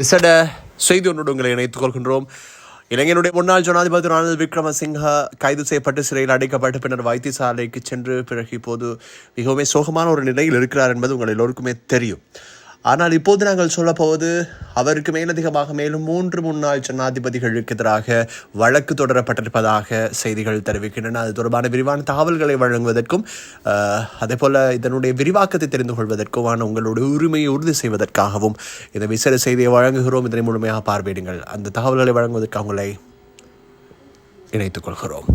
விசட செய்தி ஒன்றோடு உங்களை இணைத்துக் கொள்கின்றோம். இலங்கையினுடைய முன்னாள் ஜனாதிபதி ரணில் விக்ரமசிங்கா கைது செய்யப்பட்டு சிறையில் அடைக்கப்பட்ட பின்னர் வைத்தியசாலைக்கு சென்று பிறகு இப்போது மிகவும் சோகமான ஒரு நிலையில் இருக்கிறார் என்பது உங்கள் எல்லோருக்குமே தெரியும். ஆனால் இப்போது நாங்கள் சொல்லப்போவது அவருக்கு மேலதிகமாக மேலும் மூன்று முன்னாள் ஜனாதிபதிகளுக்கு எதிராக வழக்கு தொடரப்பட்டிருப்பதாக செய்திகள் தெரிவிக்கின்றன. அது தொடர்பான விரிவான தகவல்களை வழங்குவதற்கும் அதே போல் இதனுடைய விரிவாக்கத்தை தெரிந்து கொள்வதற்குமான உங்களுடைய உரிமையை உறுதி செய்வதற்காகவும் இந்த விசேட செய்தியை வழங்குகிறோம். இதனை முழுமையாக பார்வையிடுங்கள். அந்த தகவல்களை வழங்குவதற்கு அவங்களை இணைத்துக் கொள்கிறோம்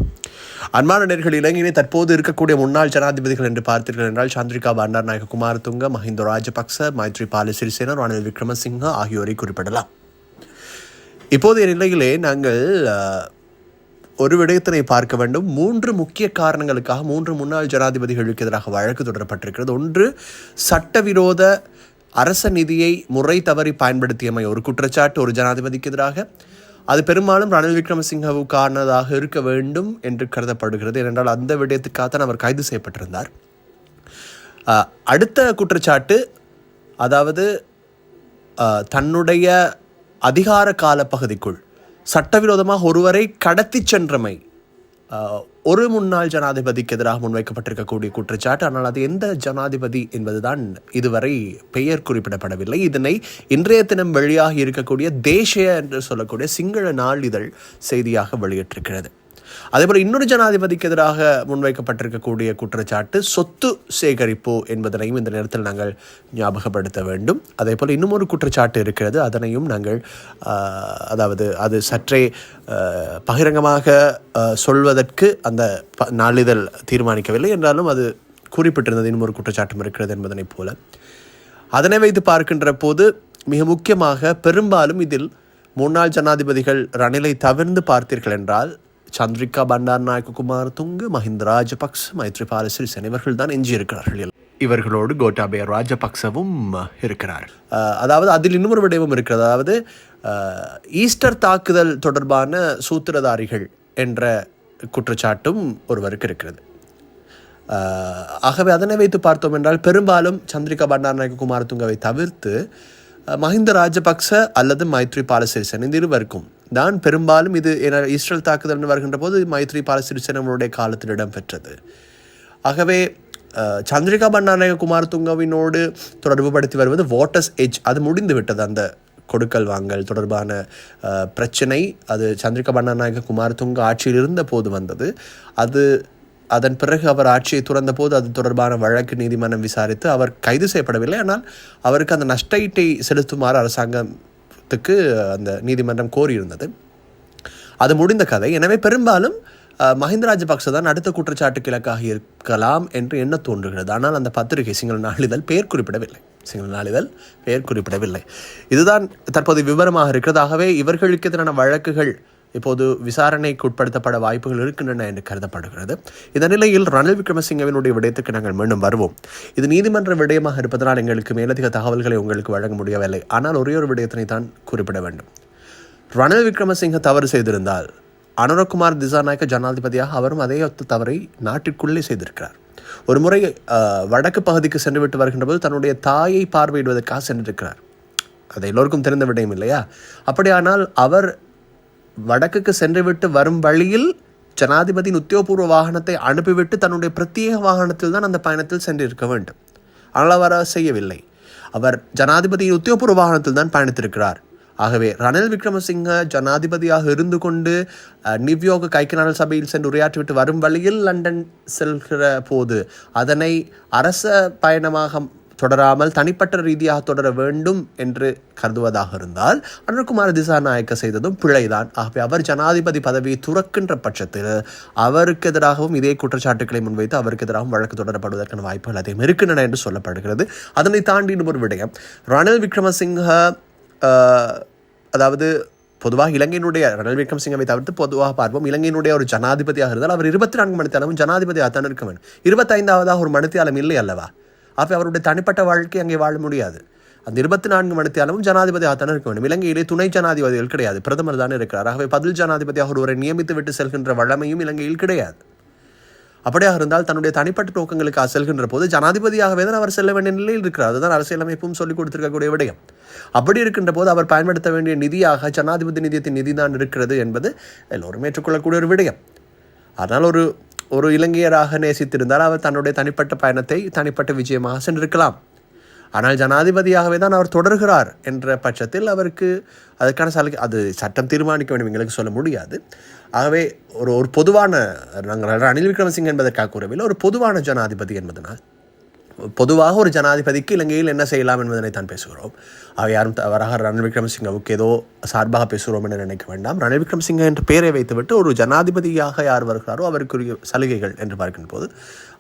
அன்பான நேர்கள் இலங்கையிலே தற்போது இருக்கக்கூடிய முன்னாள் ஜனாதிபதிகள் என்று பார்த்தீர்கள் என்றால் சந்திரிகா பண்டாரநாயக குமாரதுங்க மஹிந்த ராஜபக்ச மைத்ரிபால சிறிசேன ரணில் விக்ரமசிங்க ஆகியோரை குறிப்பிடலாம். இப்போதைய நிலையிலே நாங்கள் ஒரு விடயத்தினை பார்க்க வேண்டும். மூன்று முக்கிய காரணங்களுக்காக மூன்று முன்னாள் ஜனாதிபதிகளுக்கு எதிராக வழக்கு தொடரப்பட்டிருக்கிறது. ஒன்று சட்டவிரோத அரச நிதியை முறை தவறி பயன்படுத்தியமை ஒரு குற்றச்சாட்டு ஒரு ஜனாதிபதிக்கு எதிராக. அது பெரும்பாலும் ரணில் விக்ரமசிங்கவுக்கானதாக இருக்க வேண்டும் என்று கருதப்படுகிறது. ஏனென்றால் அந்த விடயத்துக்காகத்தான் அவர் கைது செய்யப்பட்டிருந்தார். அடுத்த குற்றச்சாட்டு அதாவது தன்னுடைய அதிகார கால பகுதிக்குள் சட்டவிரோதமாக ஒருவரை கடத்திச் சென்றமை. ஒரு முன்னாள் ஜனாதிபதிக்கு எதிராக முன்வைக்கப்பட்டிருக்கக்கூடிய குற்றச்சாட்டு. ஆனால் அது எந்த ஜனாதிபதி என்பதுதான் இதுவரை பெயர் குறிப்பிடப்படவில்லை. இதனை இன்றைய தினம் வெளியாகி இருக்கக்கூடிய தேசிய என்று சொல்லக்கூடிய சிங்கள நாளிதழ் செய்தியாக வெளியிட்டிருக்கிறது. அதேபோல் இன்னொரு ஜனாதிபதிக்கு எதிராக முன்வைக்கப்பட்டிருக்கக்கூடிய குற்றச்சாட்டு சொத்து சேகரிப்பு என்பதனையும் இந்த நேரத்தில் நாங்கள் ஞாபகப்படுத்த வேண்டும். அதே போல் இன்னும் ஒரு குற்றச்சாட்டு இருக்கிறது. அதனையும் நாங்கள் அதாவது அது சற்றே பகிரங்கமாக சொல்வதற்கு அந்த ப- நாளிதழ் தீர்மானிக்கவில்லை. என்றாலும் அது குறிப்பிட்டிருந்தது. இன்னும் ஒரு குற்றச்சாட்டும் இருக்கிறது என்பதனைப் போல. அதனை வைத்து பார்க்கின்ற போது மிக முக்கியமாக பெரும்பாலும் இதில் முன்னாள் ஜனாதிபதிகள் ரணிலை தவிர்ந்து பார்த்தீர்கள் என்றால் சந்திரிகா பண்டாரநாயக்க குமார் துங்கு மஹிந்த ராஜபக்ச மைத்ரிபால சிறிசேன இவர்கள் தான் எஞ்சியிருக்கிறார்கள். இவர்களோடு கோட்டாபய ராஜபக்சவும் இருக்கிறார் அதாவது அதில் இன்னொரு விடயமும் இருக்கிறது. அதாவது ஈஸ்டர் தாக்குதல் தொடர்பான சூத்திரதாரிகள் என்ற குற்றச்சாட்டும் ஒருவருக்கு இருக்கிறது. ஆகவே அதனை வைத்து பார்த்தோம் என்றால் பெரும்பாலும் சந்திரிகா பண்டாரநாயக்க குமாரதுங்கவை தவிர்த்து மஹிந்த ராஜபக்ச அல்லது மைத்ரி பாலசிறிசன் இந்த இருவருக்கும் தான் பெரும்பாலும் இது என இஸ்ரேல் தாக்குதல் வருகின்ற போது மைத்ரி பாலசிறிசன் காலத்தில் இடம்பெற்றது. ஆகவே சந்திரிகா பண்ணாநாயக குமாரதுங்கவினோடு துங்கவினோடு தொடர்புபடுத்தி வருவது வாட்டர்ஸ் எஜ் அது முடிந்து விட்டது அந்த கொடுக்கல் வாங்கல் தொடர்பான பிரச்சனை. அது சந்திரிகா பண்டாரநாயக குமாரதுங்க ஆட்சியில் இருந்த போது வந்தது. அது அதன் பிறகு அவர் ஆட்சியை துறந்த போது அது தொடர்பான வழக்கு நீதிமன்றம் விசாரித்து அவர் கைது செய்யப்படவில்லை. ஆனால் அவருக்கு அந்த நஷ்டஈட்டை செலுத்துமாறு அரசாங்கம் அரசாங்கத்துக்கு அந்த நீதிமன்றம் கோரியிருந்தது. அது முடிந்த கதை. எனவே பெரும்பாலும் மஹிந்த ராஜபக்ச தான் அடுத்த குற்றச்சாட்டு கிழக்காக இருக்கலாம் என்று என்ன தோன்றுகிறது. ஆனால் அந்த பத்திரிகை சிங்கள நாளிதழ் பெயர் குறிப்பிடவில்லை. சிங்கள நாளிதழ் பெயர் குறிப்பிடவில்லை. இதுதான் தற்போது விவரமாக இருக்கிறதாகவே இவர்களுக்கு எதிரான வழக்குகள் இப்போது விசாரணைக்கு உட்படுத்தப்பட வாய்ப்புகள் இருக்கின்றன என்று கருதப்படுகிறது. இந்த நிலையில் ரணில் விக்ரமசிங்கவினுடைய விடயத்துக்கு நாங்கள் மீண்டும் வருவோம். இது நீதிமன்ற விடயமாக இருப்பதனால் எங்களுக்கு மேலதிக தகவல்களை உங்களுக்கு வழங்க முடியவில்லை. ஆனால் ஒரே ஒரு விடயத்தினை தான் குறிப்பிட வேண்டும். ரணில் விக்ரமசிங்க தவறு செய்திருந்தால் அனுரகுமார் திசாநாயக்க ஜனாதிபதியாக அவரும் அதே ஒத்த தவறை நாட்டிற்குள்ளே செய்திருக்கிறார். ஒரு முறை வடக்கு பகுதிக்கு சென்று விட்டு வருகின்ற போது தன்னுடைய தாயை பார்வையிடுவதற்காக சென்றிருக்கிறார். அது எல்லோருக்கும் தெரிந்த விடயம் இல்லையா? அப்படியானால் அவர் வடக்குக்கு சென்றுவிட்டு வரும் வழியில் ஜனாதிபதியின் உத்தியோகபூர்வ வாகனத்தை அனுப்பிவிட்டு தன்னுடைய பிரத்யேக வாகனத்தில் தான் அந்த பயணத்தில் சென்றிருக்க வேண்டும். ஆனால் அவர் செய்யவில்லை. அவர் ஜனாதிபதியின் உத்தியோகபூர்வ வாகனத்தில் தான் பயணித்திருக்கிறார். ஆகவே ரணில் விக்ரமசிங்க ஜனாதிபதியாக இருந்து கொண்டு அஹ், நியூயார்க் ஐக்கிய சபையில் சென்று உரையாற்றிவிட்டு வரும் வழியில் லண்டன் செல்கிற போது அதனை அரச பயணமாக தொடராமல் தனிப்பட்ட ரீதியாக தொடர வேண்டும் என்று கருதுவதாக இருந்தால் அனுர்குமார் திசாநாயக்க செய்ததும் பிழைதான். ஆகவே அவர் ஜனாதிபதி பதவியை துறக்கின்ற பட்சத்தில் அவருக்கு எதிராகவும் இதே குற்றச்சாட்டுகளை முன்வைத்து அவருக்கு எதிராகவும் வழக்கு தொடரப்படுவதற்கான வாய்ப்புகள் அதிகம் இருக்கின்றன என்று சொல்லப்படுகிறது. அதனை தாண்டி ஒரு விடயம். ரணில் விக்ரமசிங்க அதாவது பொதுவாக இலங்கையினுடைய ரணில் விக்ரமசிங்கவை தவிர்த்து பொதுவாக பார்ப்போம். இலங்கையினுடைய ஒரு ஜனாதிபதியாக இருந்தால் அவர் இருபத்தி நான்கு மணித்தாலும் ஜனாதிபதியாக தான் இருக்க வேண்டும். இருபத்தைந்தாவதாக ஒரு மணித்தியாலம் இல்லை அல்லவா? அப்போ அவருடைய தனிப்பட்ட வாழ்க்கை அங்கே வாழ முடியாது. அந்த இருபத்தி நான்கு மணித்தியாலமும் ஜனாதிபதியாக தானே இருக்க வேண்டும். இலங்கையிலே துணை ஜனாதிபதிகள் கிடையாது. பிரதமர் தானே இருக்கிறார். ஆகவே பதில் ஜனாதிபதியாக ஒருவரை நியமித்து விட்டு செல்கின்ற வழமையும் இலங்கையில் கிடையாது. அப்படியாக இருந்தால் தன்னுடைய தனிப்பட்ட நோக்கங்களுக்காக செல்கின்ற போது ஜனாதிபதியாகவே தான் அவர் செல்ல வேண்டிய நிலையில் இருக்கிறார். அதுதான் அரசியலமைப்பும் சொல்லிக் கொடுத்திருக்கக்கூடிய விடயம். அப்படி இருக்கின்ற போது அவர் பயன்படுத்த வேண்டிய நிதியாக ஜனாதிபதி நிதியத்தின் நிதி தான் இருக்கிறது என்பது எல்லோரும் ஏற்றுக்கொள்ளக்கூடிய ஒரு விடயம். அதனால் ஒரு ஒரு இலங்கையராக நேசித்திருந்தால் அவர் தன்னுடைய தனிப்பட்ட பயணத்தை தனிப்பட்ட விஜயமாக சென்றிருக்கலாம். ஆனால் ஜனாதிபதியாகவே தான் அவர் தொடர்கிறார் என்ற பட்சத்தில் அவருக்கு அதற்கான சலுகை அது சட்டம் தீர்மானிக்க வேண்டும் எங்களுக்கு சொல்ல முடியாது. ஆகவே ஒரு ஒரு பொதுவான நாங்கள் ரணில் விக்ரமசிங் என்பதற்காக கூறவில்லை ஒரு பொதுவான ஜனாதிபதி என்பதனால் பொதுவாக ஒரு ஜனாதிபதிக்கு இலங்கையில் என்ன செய்யலாம் என்பதனை தான் பேசுகிறோம். ஆக யாரும் தவறாக ரணில் விக்ரமசிங்கவுக்கு ஏதோ சார்பாக பேசுகிறோம் என நினைக்க வேண்டாம். ரணில் விக்ரமசிங்க என்ற பெயரை வைத்துவிட்டு ஒரு ஜனாதிபதியாக யார் வருகிறாரோ அவருக்குரிய சலுகைகள் என்று பார்க்கின்ற போது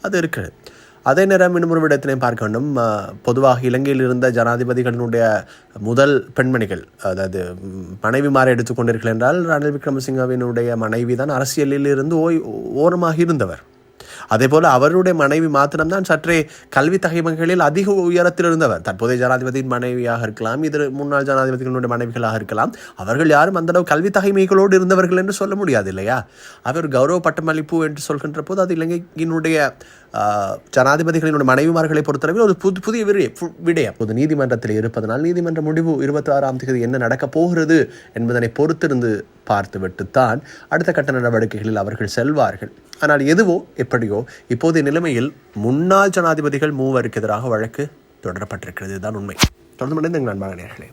அது இருக்கிறது. அதே நேரம் இன்னும் ஒரு விடத்திலையும் பார்க்க வேண்டும். பொதுவாக இலங்கையில் இருந்த ஜனாதிபதிகளினுடைய முதல் பெண்மணிகள் அதாவது மனைவி மனைவிமாரை எடுத்துக்கொண்டீர்கள் என்றால் ரணில் விக்ரமசிங்கவினுடைய மனைவி தான் அரசியலில் இருந்து ஓய் ஓரமாக இருந்தவர். அதே போல அவருடைய மனைவி மாத்திரம்தான் சற்றே கல்வி தகைமைகளில் அதிக உயரத்தில் இருந்தவர். தற்போதைய ஜனாதிபதியின் மனைவியாக இருக்கலாம் இது முன்னாள் ஜனாதிபதிகளுடைய மனைவிகளாக இருக்கலாம். அவர்கள் யாரும் அந்த அளவு கல்வி தகைமைகளோடு இருந்தவர்கள் என்று சொல்ல முடியாது இல்லையா? அவர் கௌரவ பட்டமளிப்பு என்று சொல்கின்ற போது அது இலங்கையினுடைய ஜனாதிபதிகளினுடைய மனைவிமார்களை பொறுத்தளவில் ஒரு புது புதிய விடயம். பொது நீதிமன்றத்தில் இருப்பதனால் நீதிமன்ற முடிவு இருபத்தி ஆறாம் தேதி என்ன நடக்கப் போகிறது என்பதனை பொறுத்திருந்து பார்த்துவிட்டுத்தான் அடுத்த கட்ட நடவடிக்கைகளில் அவர்கள் செல்வார்கள். ஆனால் எதுவோ எப்படியோ இப்போதைய நிலைமையில் முன்னாள் ஜனாதிபதிகள் மூவருக்கு எதிராக வழக்கு தொடரப்பட்டிருக்கிறது. தான் உண்மை. தொடர்ந்து மனித நண்பர்களே